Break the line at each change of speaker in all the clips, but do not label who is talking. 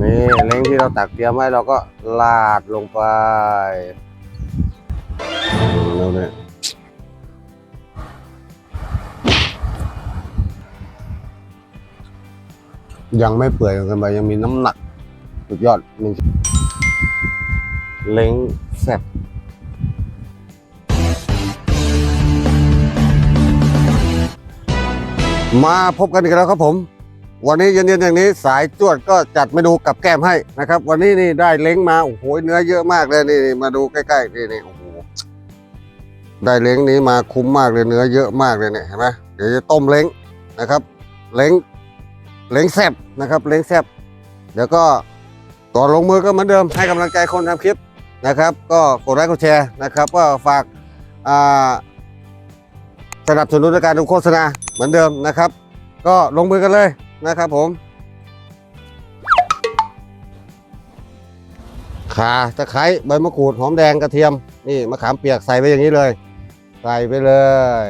นี่เล้งที่เราตักเตรียมไว้เราก็ลาดลงไปเราเนี่ยยังไม่เปื่อยกันไปยังมีน้ำหนักสุดยอดหนึ่งเล้งแซ่บมาพบกันอีกแล้วครับผม วันนี้เย็นๆอย่างนี้สายจวดก็จัดเมนูกับแก้มให้นะครับ วันนี้นี่ได้เล้งมาโอ้โหเนื้อเยอะมากเลยนี่มาดูใกล้ๆนี่นี่โอ้โหได้เล้งนี้มาคุ้มมากเลยเนื้อเยอะมากเลยเนี่ยเห็นไหมเดี๋ยวจะต้มเล้งนะครับ เล้งเล้งแซบนะครับ เล้งแซบเดี๋ยวก็ต่อลงมือก็เหมือนเดิมให้กำลังใจคนทำคลิปนะครับ ก็กดไลค์กดแชร์นะครับ ก็ฝากอ่าสนับสนุนในการดูโฆษณาเหมือนเดิมนะครับ ก็ลงมือกันเลย นะครับผมข่าตะไคร้ใบมะกรูดหอมแดงกระเทียมนี่มะขามเปียกใส่ไปอย่างนี้เลย ใส่ไปเลย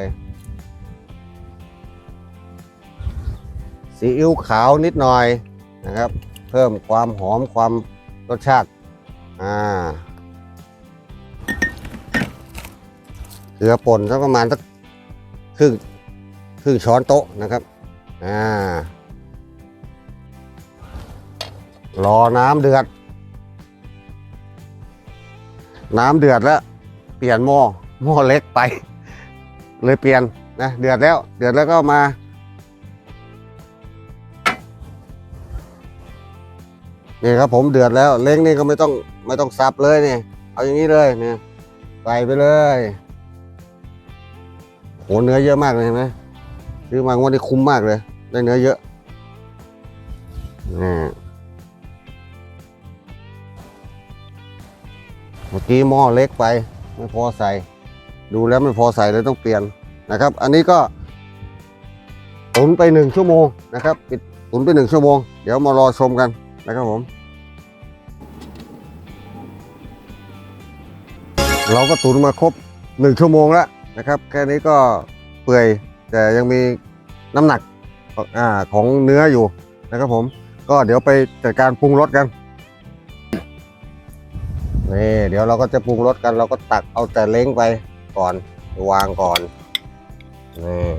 ซีอิ๊วขาวนิดหน่อยนะครับ เพิ่มความหอมความรสชาติอ่าเกลือป่นสักประมาณสักครึ่งครึ่งช้อนโต๊ะนะครับอ่า รอน้ำเดือด น้ำเดือดแล้ว เปลี่ยนหม้อหม้อเล็กไป เลยเปลี่ยนนะเดือดแล้ว เดือดแล้วก็มา นี่ครับผมเดือดแล้ว เล้งนี่ก็ไม่ต้องไม่ต้องซับเลยนี่เอาอย่างนี้เลยเนี่ยใส่ไปเลยโหเนื้อเยอะมากเลยเห็นไหมซื้อมางวดนี้คุ้มมากเลย ได้เนื้อเยอะนี่ มื่อกี้หม้อเล็กไปไม่พอใส่ ดูแล้วไม่พอใส่เลยต้องเปลี่ยนนะครับ อันนี้ก็ตุนไปหนึ่งชั่วโมงนะครับปิดตุนไปหนึ่งชั่วโมง เดี๋ยวมารอชมกันนะครับผม เราก็ตุนมาครบหนึ่งชั่วโมงแล้วนะครับ แค่นี้ก็เปื่อยแต่ยังมีน้ำหนักอของเนื้ออยู่นะครับผม ก็เดี๋ยวไปจัดการปรุงรสกัน นี่เดี๋ยวเราก็จะปรุงรสกัน เราก็ตักเอาแต่เล้งไปก่อน วางก่อนนี่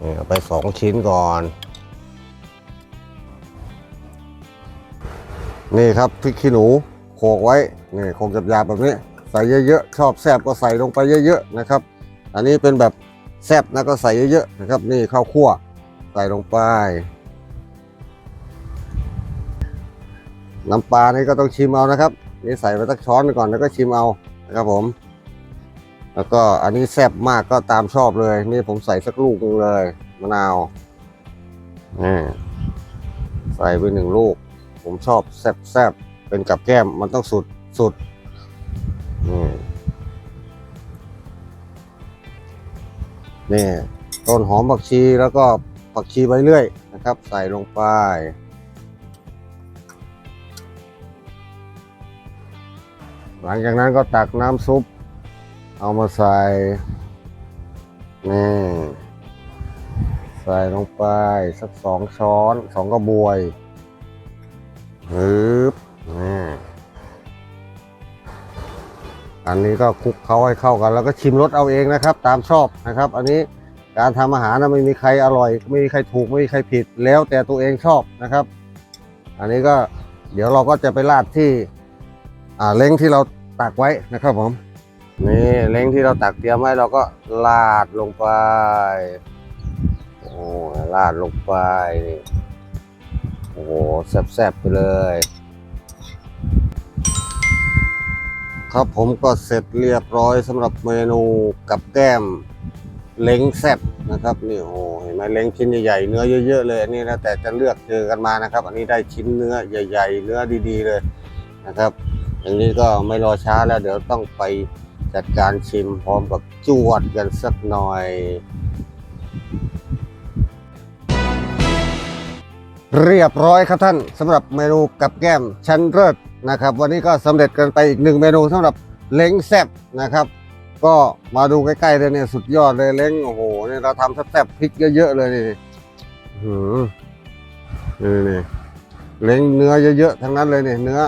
นี่เอาไปสองชิ้นก่อน นี่ครับพริกขี้หนูโขกไว้นี่โขกหยาแบบนี้ ใส่เยอะๆชอบแซบก็ใส่ลงไปเยอะๆนะครับ อันนี้เป็นแบบแซบนะก็ใส่เยอะๆนะครับ นี่ข้าวคั่วใส่ลงไป น้ำปลานี่ก็ต้องชิมเอานะครับนี่ใส่ไปสักช้อนก่อนแล้วก็ชิมเอานะครับผม แล้วก็อันนี้แซ่บมากก็ตามชอบเลย นี่ผมใส่สักลูกนึงเลยมะนาวนี่ใส่ไปหนึ่งลูก ผมชอบแซ่บๆเป็นกับแก้มมันต้องสุดสุดนี่นี่ต้นหอมผักชีแล้วก็ผักชีใบเลื่อยนะครับ ใส่ลงไป หลังจากนั้นก็ตักน้ำซุป เอามาใส่ นี่ ใส่ลงไป สักสองช้อนสองกระบวยฮึบนี่อันนี้ก็คลุกเคล้าให้เข้ากัน แล้วก็ชิมรสเอาเองนะครับ ตามชอบนะครับ อันนี้การทำอาหารนะไม่มีใครอร่อย ไม่มีใครถูกไม่มีใครผิดแล้วแต่ตัวเองชอบนะครับ อันนี้ก็เดี๋ยวเราก็จะไปราดที่ เล้งที่เราตักไว้นะครับผมนี่เล้งที่เราตักเตรียมไว้เราก็ลาดลงไปโอ้ลาดลงไปนี่โอ้โหแซ่บๆไปเลย ครับผมก็เสร็จเรียบร้อยสำหรับเมนูกับแก้มเล้งแซ่บนะครับนี่โอ้โหเห็นไหมเล้งชิ้นใหญ่ๆเนื้อเยอะๆเลยอันนี้แล้วแต่จะเลือกเจอกันมานะครับ อันนี้ได้ชิ้นเนื้อใหญ่ ๆ เนื้อดีๆเลยนะครับ อย่างนี้ก็ไม่รอช้าแล้วเดี๋ยวต้องไปจัดการชิมพร้อมกับจวดกันสักหน่อย เรียบร้อยครับท่านสำหรับเมนูกับแก้มชั้นเลิศนะครับ วันนี้ก็สำเร็จกันไปอีกหนึ่งเมนูสำหรับเล้งแซบนะครับ ก็มาดูใกล้ๆเลยเนี่ยสุดยอดเลยเล้งโอ้โหเนี่ยเราทำแซบๆพริกเยอะๆเลยนี่หือนี่นี่เล้งเนื้อเยอะๆทั้งนั้นเลยเนี่ยเนื้อ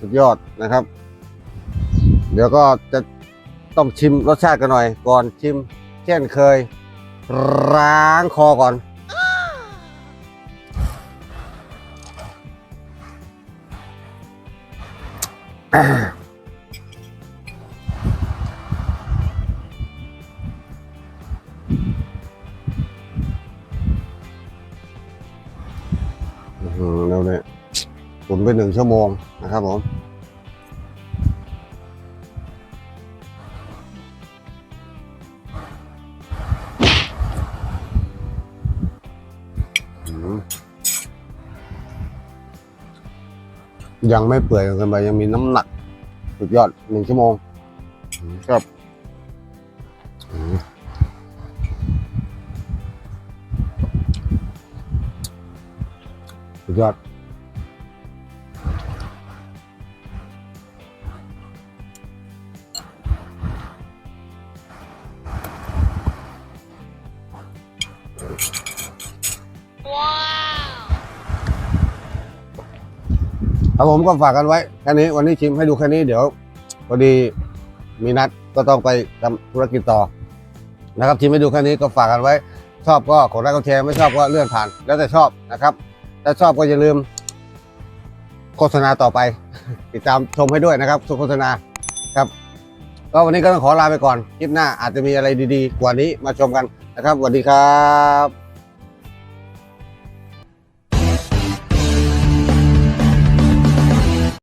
สุดยอดนะครับ เดี๋ยวก็จะต้องชิมรสชาติกันหน่อย ก่อนชิมเช่นเคย ร้างคอก่อนอ ตุนไปหนึ่งชั่วโมงนะครับผมยังไม่เปื่อยเกินไปยังมีน้ำหนักสุดยอดหนึ่งชั่วโมงครับสุดยอด ครับผมก็ฝากกันไว้แค่นี้วันนี้ชิมให้ดูแค่นี้เดี๋ยวพอดีมีนัดก็ต้องไปทำธุรกิจต่อนะครับชิมให้ดูแค่นี้ก็ฝากกันไว้ ชอบก็กดไลค์กดแชร์ไม่ชอบก็เลื่อนผ่าน แล้วแต่ชอบนะครับถ้าชอบก็อย่าลืม โฆษณาต่อไป ติดตามชมให้ด้วยนะครับทุโฆษณาครับ ก็วันนี้ก็ต้องขอลาไปก่อนคลิปหน้าอาจจะมีอะไรดีๆ กว่านี้มาชมกัน นะครับสวัสดีครับ